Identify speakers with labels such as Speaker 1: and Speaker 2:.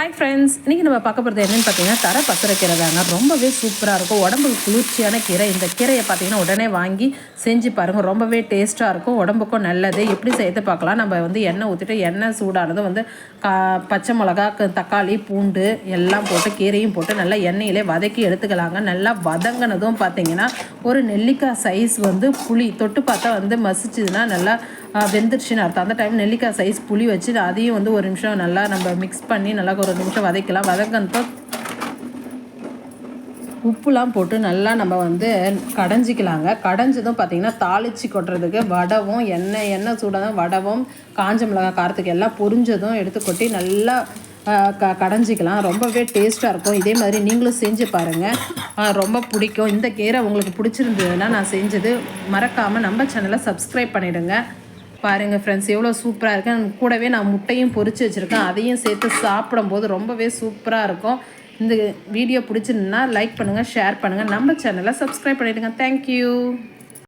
Speaker 1: Hi friends இன்றைக்கி நம்ம பார்க்க போகிறது என்னென்னு பார்த்தீங்கன்னா தர பசரக்கீரை கீரை தாங்க. ரொம்பவே சூப்பராக இருக்கும். உடம்புக்கு குளிர்ச்சியான கீரை. இந்த கீரையை பார்த்தீங்கன்னா உடனே வாங்கி செஞ்சு பாருங்கள் ரொம்பவே டேஸ்ட்டாக இருக்கும். உடம்புக்கும் நல்லது. எப்படி செய்து பார்க்கலாம். நம்ம வந்து எண்ணெய் ஊற்றிட்டு எண்ணெய் சூடானதும் வந்து கா பச்சை மிளகா க- தக்காளி பூண்டு எல்லாம் போட்டு கீரையும் போட்டு நல்லா எண்ணெயிலே வதக்கி எடுத்துக்கலாங்க. நல்லா வதங்கினதும் பார்த்தீங்கன்னா ஒரு நெல்லிக்காய் சைஸ் வந்து புளி தொட்டு பார்த்தா வந்து மசிச்சுதுன்னா நல்லா வெந்துருச்சுன்னு அர்த்தம். அந்த டைம் நெல்லிக்காய் சைஸ் புளி வச்சு அதையும் வந்து ஒரு நிமிஷம் நல்லா நம்ம மிக்ஸ் பண்ணி நல்லா ஒரு நிமிஷம் வதக்கலாம். வதங்கினப்போ உப்புலாம் போட்டு நல்லா நம்ம வந்து கடைஞ்சிக்கலாங்க. கடைஞ்சதும் பார்த்திங்கன்னா தாளிச்சு கொட்டுறதுக்கு வடவும் எண்ணெய் எண்ணெய் சூடாதான் வடவும் காஞ்ச மிளகாய் காரத்துக்கு எல்லாம் பொரிஞ்சதும் எடுத்து கொட்டி நல்லா க கடைஞ்சிக்கலாம். ரொம்பவே டேஸ்ட்டாக இருக்கும். இதே மாதிரி நீங்களும் செஞ்சு பாருங்கள் ரொம்ப பிடிக்கும். இந்த கீரை உங்களுக்கு பிடிச்சிருந்ததுன்னா நான் செஞ்சது மறக்காமல் நம்ம சேனலை சப்ஸ்கிரைப் பண்ணிவிடுங்க பாருங்கள் ஃப்ரெண்ட்ஸ் எவ்வளோ சூப்பராக இருக்கு. கூடவே நான் முட்டையும் பொறிச்சு வச்சுருக்கேன். அதையும் சேர்த்து சாப்பிடும்போது ரொம்பவே சூப்பராக இருக்கும். இந்த வீடியோ பிடிச்சிருந்தா லைக் பண்ணுங்கள் ஷேர் பண்ணுங்கள் நம்ம சேனலை சப்ஸ்கிரைப் பண்ணிவிடுங்க தேங்க்யூ